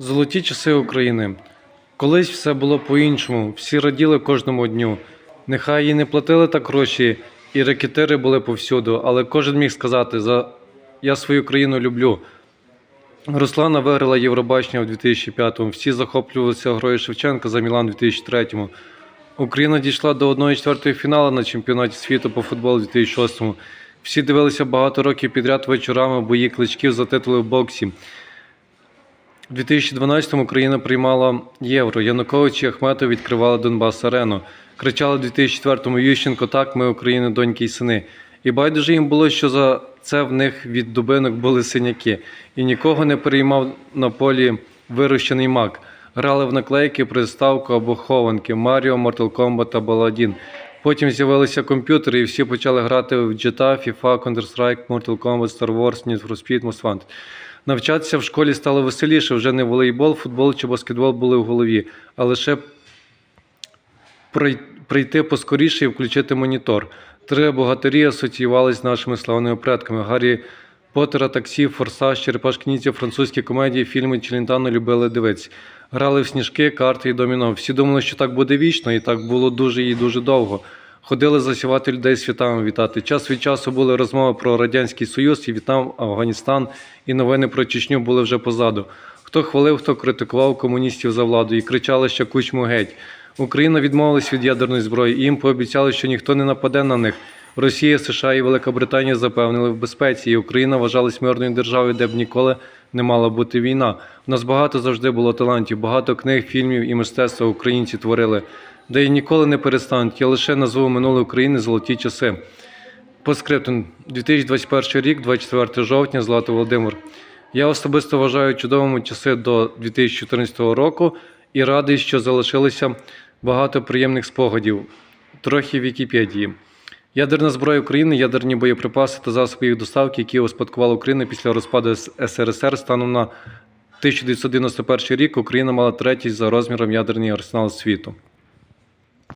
Золоті часи України. Колись все було по-іншому, всі раділи кожному дню. Нехай їй не платили так гроші, і рекетири були повсюду, але кожен міг сказати: за я свою країну люблю. Руслана виграла Євробачення в 2005-му. Всі захоплювалися грою Шевченка за Мілан у 2003-му. Україна дійшла до 1-4 фіналу на чемпіонаті світу по футболу у 2006-му. Всі дивилися багато років підряд вечорами бої кличків за титули в боксі. У 2012-му Україна приймала євро. Янукович і Ахметов відкривали Донбас Арену. Кричали в 2004-му Ющенко, так, ми України, доньки і сини. І байдуже їм було, що за це в них від дубинок були синяки. І нікого не переймав на полі вирощений мак. Грали в наклейки, приставку або хованки Маріо, Mortal Kombat та Баладін. Потім з'явилися комп'ютери, і всі почали грати в GTA, FIFA, Counter-Strike, Mortal Kombat, Star Wars, Need for Speed, Most Wanted. Навчатися в школі стало веселіше, вже не волейбол, футбол чи баскетбол були в голові, а лише прийти поскоріше і включити монітор. Три богатирі асоціювалися з нашими славними предками. Гаррі Поттера, таксі, форсаж, черепашки ніндзя, французькі комедії, фільми Челентано любили дивитися. Грали в сніжки, карти і доміно. Всі думали, що так буде вічно, і так було дуже і дуже довго. Ходили засівати людей світами вітати. Час від часу були розмови про Радянський Союз і В'єтнам, Афганістан, і новини про Чечню були вже позаду. Хто хвалив, хто критикував комуністів за владу і кричали, що кучму геть. Україна відмовилась від ядерної зброї, і їм пообіцяли, що ніхто не нападе на них. Росія, США і Велика Британія запевнили в безпеці, і Україна вважалась мирною державою, де б ніколи не мала бути війна. У нас багато завжди було талантів, багато книг, фільмів і мистецтва українці творили, де і ніколи не перестануть. Я лише назву минулої України золоті часи. По скрипту 2021 рік, 24 жовтня, Злата Володимир. Я особисто вважаю чудовими часи до 2014 року і радий, що залишилося багато приємних спогадів. Трохи Вікіпедії. Ядерна зброя України, ядерні боєприпаси та засоби їх доставки, які успадкувала Україна після розпаду СРСР станом на 1991 рік, Україна мала третій за розміром ядерний арсенал світу.